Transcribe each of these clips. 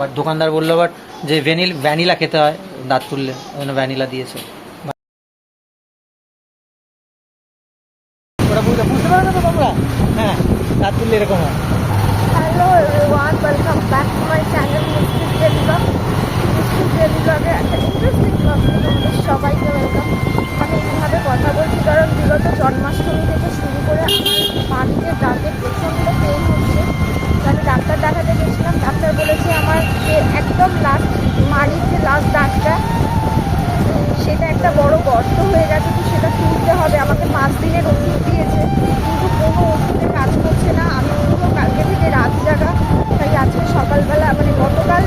But দোকানদার বলল but যে ভ্যানিল ভ্যানিলা খেতে হয়, দাঁত তুললে, ওই ভ্যানিলা দিয়েছে। ওরা বুঝতে তোমরা? হ্যাঁ দাঁত তুললে ওয়েলকাম সবাইকে এইভাবে কথা বলছি, কারণ বিগত জন্মাষ্টমী থেকে শুরু করে বাড়িতে দাঁতে প্রচণ্ড পেন হচ্ছে তো আমি ডাক্তার দেখাতে গেছিলাম, ডাক্তার বলেছে আমার একদম লাস্ট মাড়ির যে লাস্ট দাঁতটা সেটা একটা বড় গর্ত হয়ে গেছে, তো সেটা তুলতে হবে। আমাকে পাঁচ দিনের ওষুধ দিয়েছে, কিন্তু কোনো ওষুধে কাজ করছে না। আমি পুরো কালকে থেকে রাত জাগা। তাই আজকে সকালবেলা মানে গতকাল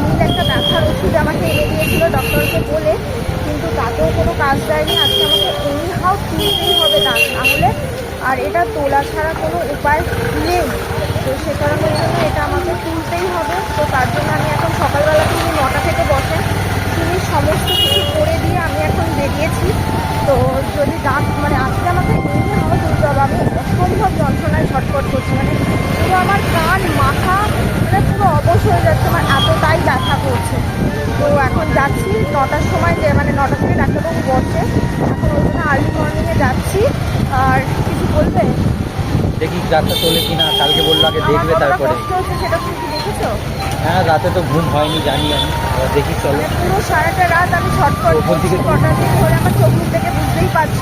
নীল একটা ব্যথার ওষুধ আমাকে এনে দিয়েছিল ডক্টরকে বলে, কিন্তু তাতেও কোনো কাজ দেয়নি। আজকে আমাকে এনি হাউ তুলতেই হবে দাঁত নাহলে আর এটা তোলা ছাড়া কোনো উপায় নেই। তো সে কারণের জন্য এটা আমাকে তুলতেই হবে। তো তার জন্য আমি এখন সকালবেলা তিনি নটা থেকে বসেন তিনি সমস্ত কিছু করে দিয়ে আমি এখন বেরিয়েছি। তো যদি দাঁত মানে আজকে আমাকে হাওয়া তুলতে হবে আমি অসম্ভব যন্ত্রণায় ছটফট করছি। মানে পুরো আমার কান, মাথা মানে পুরো অবশ হয়ে যাচ্ছে আমার এতটাই ব্যথা করছে। তো এখন যাচ্ছি নটার সময় যে মানে নটা থেকে ডাক্তারবাবু বসে। এখন ওই জন্য আর্লি মর্নিংয়ে যাচ্ছি। আর কিছু বলবে? দেখি দাঁতটা তোলে কিনা কালকে বলল আগে দেখবে তারপরে। কি হ্যাঁ রাতে তো ঘুম হয়নি জানি আমি। দেখি চলো। মানে পুরো সারাটা রাত আমি ছটফট ওপর দিকে কটার দিক ধরে আমার চোখ মুখ থেকে বুঝতেই পারছ।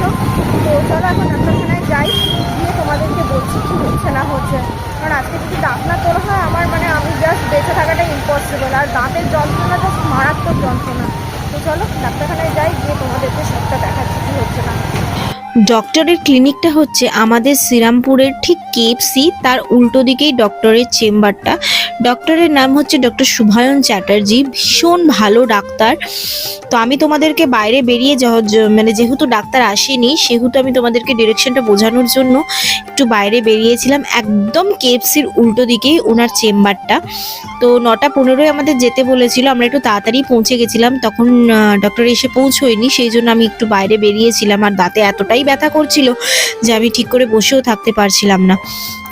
তো চলো এখন ডাক্তারখানায় যাই গিয়ে তোমাদেরকে বলছি কি হচ্ছে না হচ্ছে। কারণ আজকে যদি দাঁত না তোলা হয় আমার মানে আমি জাস্ট বেঁচে থাকাটা ইম্পসিবল আর দাঁতের যন্ত্রণা জাস্ট মারাত্মক যন্ত্রণা। তো চলো ডাক্তারখানায় যাই গিয়ে তোমাদেরকে সবটা দেখাচ্ছি কি হচ্ছে না ডক্টরের ক্লিনিকটা হচ্ছে আমাদের শ্রীরামপুরের ঠিক কেএফসি তার উল্টো দিকেই ডক্টরের চেম্বারটা। ডক্টরের নাম হচ্ছে ডক্টর শুভায়ন চ্যাটার্জি। ভীষণ ভালো ডাক্তার। তো আমি তোমাদেরকে বাইরে বেরিয়ে মানে যেহেতু ডাক্তার আসেনি, সেহেতু আমি তোমাদেরকে ডিরেকশনটা বোঝানোর জন্য একটু বাইরে বেরিয়েছিলাম। একদম কেএফসির উল্টো দিকেই ওনার চেম্বারটা। তো নটা পনেরোই আমাদের যেতে বলেছিল, আমরা একটু তাড়াতাড়ি পৌঁছে গেছিলাম। তখন ডক্টর এসে পৌঁছোয়নি, সেই জন্য আমি একটু বাইরে বেরিয়েছিলাম। আর দাঁতে এতটাই ব্যথা করছিল যে আমি ঠিক করে বসেও থাকতে পারছিলাম না।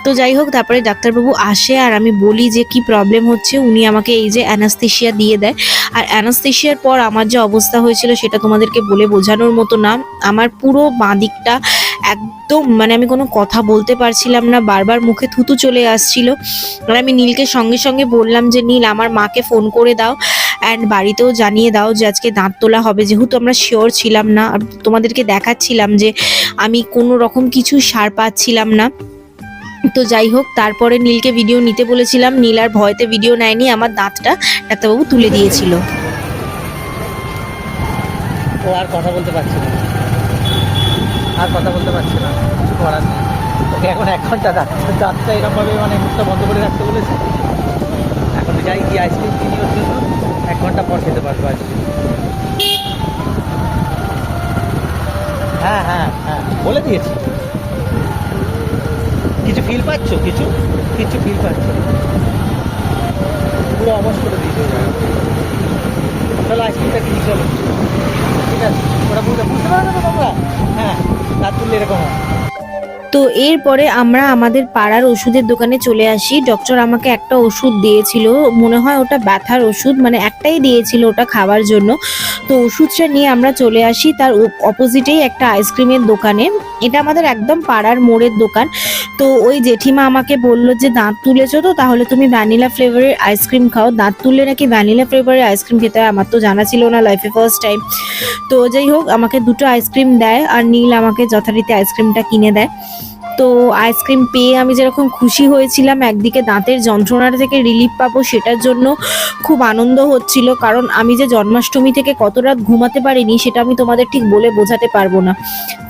তো যাই হোক, তারপরে ডাক্তারবাবু আসে আর আমি বলি যে কি প্রবলেম হচ্ছে। উনি আমাকে এই যে অ্যানাস্থেশিয়া দিয়ে দেয়। আর অ্যানাস্থেশিয়ার পর আমার যে অবস্থা হয়েছিল সেটা তোমাদেরকে বলে বোঝানোর মতো না। আমার পুরো বাঁ দিকটা একদম মানে আমি কোনো কথা বলতে পারছিলাম না, বারবার মুখে থুতু চলে আসছিল। আর আমি নীলকে সঙ্গে সঙ্গে বললাম যে, নীল, আমার মাকে ফোন করে দাও অ্যান্ড বাড়িতেও জানিয়ে দাও যে আজকে দাঁত তোলা হবে। যেহেতু আমরা শিওর ছিলাম না, আর তোমাদেরকে দেখাচ্ছিলাম যে আমি কোনো রকম কিছু সার পাচ্ছিলাম না। তো যাই হোক, তারপরে নীলকে ভিডিও নিতে বলেছিলাম। নীল আর ভয়তে ভিডিও নেয়নি, আমার দাঁতটা ডাক্তারবাবু তুলে দিয়েছিল। ও আর কথা বলতে পারছে না। আর কথা বলতে পারছে না, কিছু করার নেই। ওকে এখন এক ঘণ্টা দাঁত, দাঁতটা এরকমভাবে মানে মুখটা বন্ধ করে রাখতে বলেছে। এখন যাই কি আইসক্রিম কিনি ওর জন্য। এক ঘণ্টা পর খেতে পারব আইসক্রিম হ্যাঁ হ্যাঁ হ্যাঁ বলে দিয়েছি। কিছু ফিল পাচ্ছ? কিছু? কিছু ফিল পাচ্ছ? পুরো অবশ করে দিয়েছে চলো আইসক্রিমটা কিনি চলো। ঠিক আছে? ওরা বুঝতে বুঝতে পারবে তো তোমরা? হ্যাঁ তুললে এরকম হয়। তো এরপরে আমরা আমাদের পাড়ার ওষুধের দোকানে চলে আসি। ডক্টর আমাকে একটা ওষুধ দিয়েছিল। মনে হয় ওটা ব্যথার ওষুধ মানে একটাই দিয়েছিল ওটা খাওয়ার জন্য। তো ওষুধটা নিয়ে আমরা চলে আসি। তার অপোজিটেই একটা আইসক্রিমের দোকানে। এটা আমাদের একদম পাড়ার মোড়ের দোকান। তো ওই জেঠিমা আমাকে বলল যে, দাঁত তুলেছো তো, তাহলে তুমি ভ্যানিলা ফ্লেভারের আইসক্রিম খাও। দাঁত তুললে নাকি ভ্যানিলা ফ্লেভারের আইসক্রিম খেতে হয়? আমার তো জানা ছিল না লাইফে ফার্স্ট টাইম তো যাই হোক, আমাকে দুটো আইসক্রিম দেয় আর নীল আমাকে যথারীতি আইসক্রিমটা কিনে দেয়। তো আইসক্রিম পেয়ে আমি যেরকম খুশি হয়েছিলাম, একদিকে দাঁতের যন্ত্রণার থেকে রিলিফ পাবো সেটার জন্য খুব আনন্দ হচ্ছিল। কারণ আমি যে জন্মাষ্টমী থেকে কত রাত ঘুমাতে পারিনি সেটা আমি তোমাদের ঠিক বলে বোঝাতে পারব না।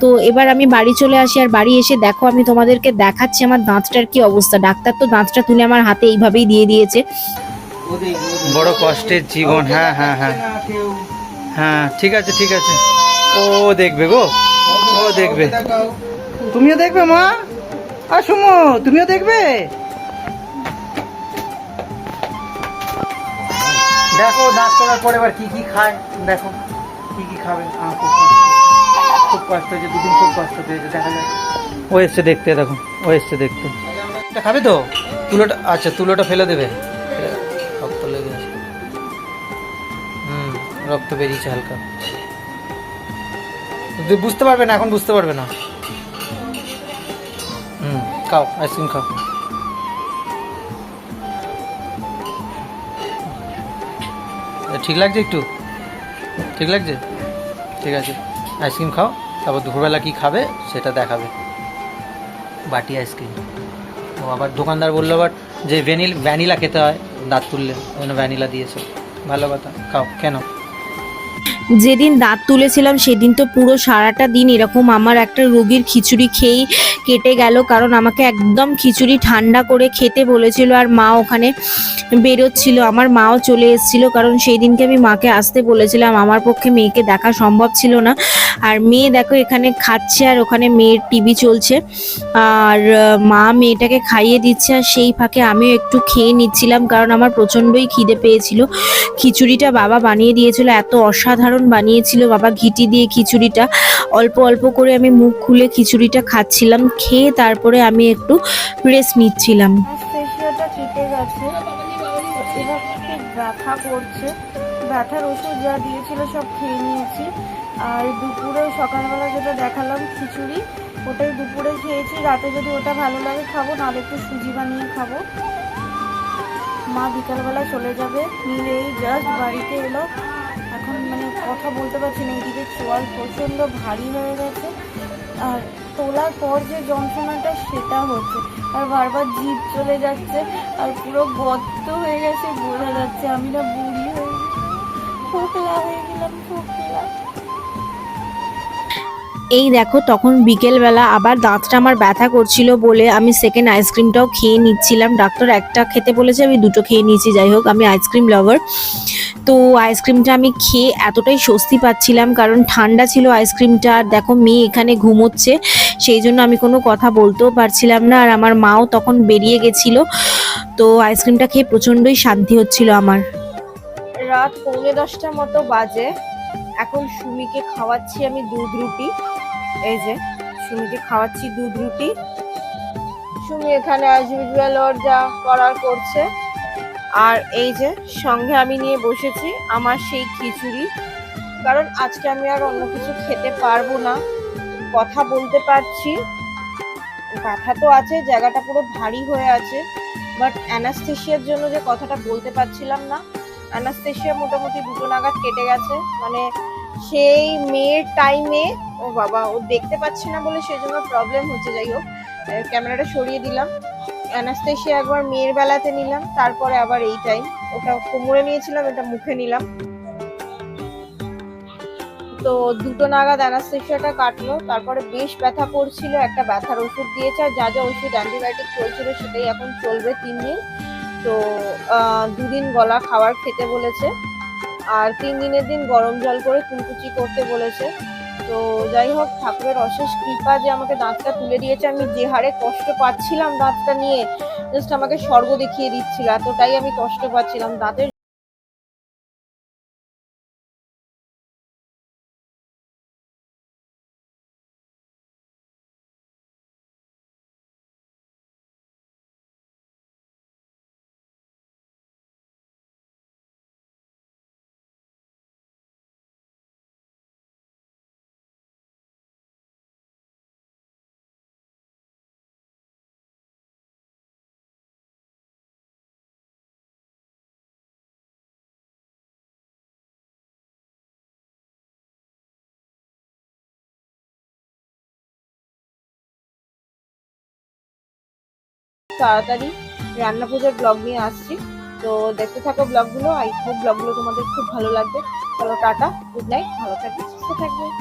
তো এবার আমি বাড়ি চলে আসি আর বাড়ি এসে দেখো আমি তোমাদেরকে দেখাচ্ছি আমার দাঁতটার কি অবস্থা। ডাক্তার তো দাঁতটা তুলে আমার হাতে এইভাবেই দিয়ে দিয়েছে। বড় কষ্টের জীবন হ্যাঁ হ্যাঁ হ্যাঁ। হ্যাঁ ঠিক আছে ঠিক আছে। ও দেখবে গো, ও দেখবে। তুমিও দেখবে, মা? আর সুমো, তুমিও দেখবে? দেখো দাঁত করার পরে এবার কি কি খায়? দেখো, কি কি খাবে? খুব কষ্ট। হয়েছে, দুদিন খুব কষ্ট পেয়েছে দেখা যায় ও এসছে দেখতে, দেখো, ও এসছে দেখতে। এটা খাবে তো? তুলোটা আচ্ছা তুলোটা ফেলে দেবে। রক্ত লেগে হুম, রক্ত বেরিয়েছে হালকা। বুঝতে পারবে না, এখন বুঝতে পারবে না। খাও আইসক্রিম খাও। ঠিক লাগছে একটু? ঠিক লাগছে? ঠিক আছে। আইসক্রিম খাও, তারপর দুপুরবেলা কি খাবে সেটা দেখাবে। বাটি আইসক্রিম ও আবার দোকানদার বলল আবার যে ভ্যানিল ভ্যানিলা খেতে হয়, দাঁত তুললে। ওই ভ্যানিলা দিয়েছে। ভালো কথা। খাও, কেন? যেদিন দাঁত তুলেছিলাম, সেদিন তো পুরো সারাটা দিন এরকম আমার একটা রোগীর খিচুড়ি খেয়েই কেটে গেল। কারণ আমাকে একদম খিচুড়ি ঠান্ডা করে খেতে বলেছিল আর মা ওখানে বেরোচ্ছিল। আমার মাও চলে এসেছিল, কারণ সেই দিনকে আমি মাকে আসতে বলেছিলাম। আমার পক্ষে মেয়েকে দেখা সম্ভব ছিল না। আর মেয়ে দেখো এখানে খাচ্ছে আর ওখানে মেয়ের টিভি চলছে। আর মা মেয়েটাকে খাইয়ে দিচ্ছে আর সেই ফাঁকে আমিও একটু খেয়ে নিচ্ছিলাম, কারণ আমার প্রচণ্ডই খিদে পেয়েছিল। খিচুড়িটা বাবা বানিয়ে দিয়েছিল, এত অসাধারণ বানিয়েছিল, বাবা ঘিটি দিয়ে খিচুড়িটা। অল্প অল্প করে আমি মুখ খুলে খিচুড়িটা খাচ্ছিলাম, খেয়ে তারপরে আমি একটু রেস্ট নিচ্ছিলাম। ব্যথা করছে। ব্যথার ওষুধ যা দিয়েছিল সব খেয়ে নিয়েছি। আর দুপুরে সকালবেলা যেটা দেখালাম খিচুড়ি, ওটাই দুপুরে খেয়েছি। রাতে যদি ওটা ভালো লাগে খাব, নাহলে একটু সুজি বানিয়ে খাব। মা বিকালবেলা চলে যাবে। এই জাস্ট বাড়িতে এলো। কথা বলতে পারছি না, এইদিকে চোয়াল প্রচণ্ড ভারী হয়ে গেছে। আর তোলার পর যে যন্ত্রণাটা, সেটা হচ্ছে। আর বারবার জিভ চলে যাচ্ছে, আর পুরো গর্ত হয়ে গেছে, বোঝা যাচ্ছে আমি না বুড়ি হয়ে ফোকলা হয়ে গেলাম, ফোকলা। এই দেখো, তখন বিকেলবেলা আবার দাঁতটা আমার ব্যথা করছিল বলে আমি সেকেন্ড আইসক্রিমটাও খেয়ে নিচ্ছিলাম। ডাক্তার একটা খেতে বলেছে, আমি দুটো খেয়ে নিয়েছি। যাই হোক, আমি আইসক্রিম লাভার তো আইসক্রিমটা আমি খেয়ে এতটাই স্বস্তি পাচ্ছিলাম, কারণ ঠান্ডা ছিল আইসক্রিমটা। আর দেখো, মেয়ে এখানে ঘুমোচ্ছে, সেই জন্য আমি কোনো কথা বলতেও পারছিলাম না। আর আমার মাও তখন বেরিয়ে গেছিল, তো আইসক্রিমটা খেয়ে প্রচণ্ডই শান্তি হচ্ছিল আমার। রাত পৌনে দশটার মতো বাজে। এখন সুমিকে খাওয়াচ্ছি আমি দুধ রুটি। এই যে, সুমিকে খাওয়াচ্ছি দুধ রুটি। সুমি এখানে অ্যাজ ইউজুয়াল ওর যা করার করছে। আর এই যে, সঙ্গে আমি নিয়ে বসেছি আমার সেই খিচুড়ি। কারণ আজকে আমি আর অন্য কিছু খেতে পারব না। কথা বলতে পারছি। ব্যথা তো আছে, জায়গাটা পুরো ভারী হয়ে আছে। বাট অ্যানাস্থেশিয়ার জন্য যে কথাটা বলতে পারছিলাম না, অ্যানাস্থেশিয়া মোটামুটি দুটো নাগাদ কেটে গেছে। মানে সেই মেয়ের টাইমে ও বাবা, ও দেখতে পাচ্ছে না বলে সেই জন্য প্রবলেম হচ্ছে। যাই হোক ক্যামেরাটা সরিয়ে দিলাম। অ্যানাস্থেশিয়া একবার মেয়ের বেলাতে নিলাম, তারপরে আবার এই টাইম ওটা কোমরে নিয়েছিলাম, এটা মুখে নিলাম। তো দুটো নাগাদ অ্যানাস্থেশিয়াটা কাটলো, তারপরে বেশ ব্যথা করছিল, একটা ব্যথার ওষুধ দিয়েছে, আর যা যা ওষুধ অ্যান্টিবায়োটিক চলছিল সেটাই এখন চলবে তিন দিন। তো দুদিন গলা খাবার খেতে বলেছে, আর তিন দিনের দিন গরম জল করে কুলকুচি করতে বলেছে। তো যাই হোক, ঠাকুরের অশেষ কৃপা যে আমাকে দাঁতটা তুলে দিয়েছে, আমি যে হারে কষ্ট পাচ্ছিলাম দাঁতটা নিয়ে জাস্ট আমাকে স্বর্গ দেখিয়ে দিচ্ছিল। এতটাই আমি কষ্ট পাচ্ছিলাম। দাঁতের তাড়াতাড়ি রান্না পুজোর ব্লগ নিয়ে আসছি। তো দেখতে থাকো ব্লগগুলো আই হোপ ব্লগগুলো তোমাদের খুব ভালো লাগবে। চলো টাটা গুড নাইট ভালো থাকবে, সুস্থ থাকবে।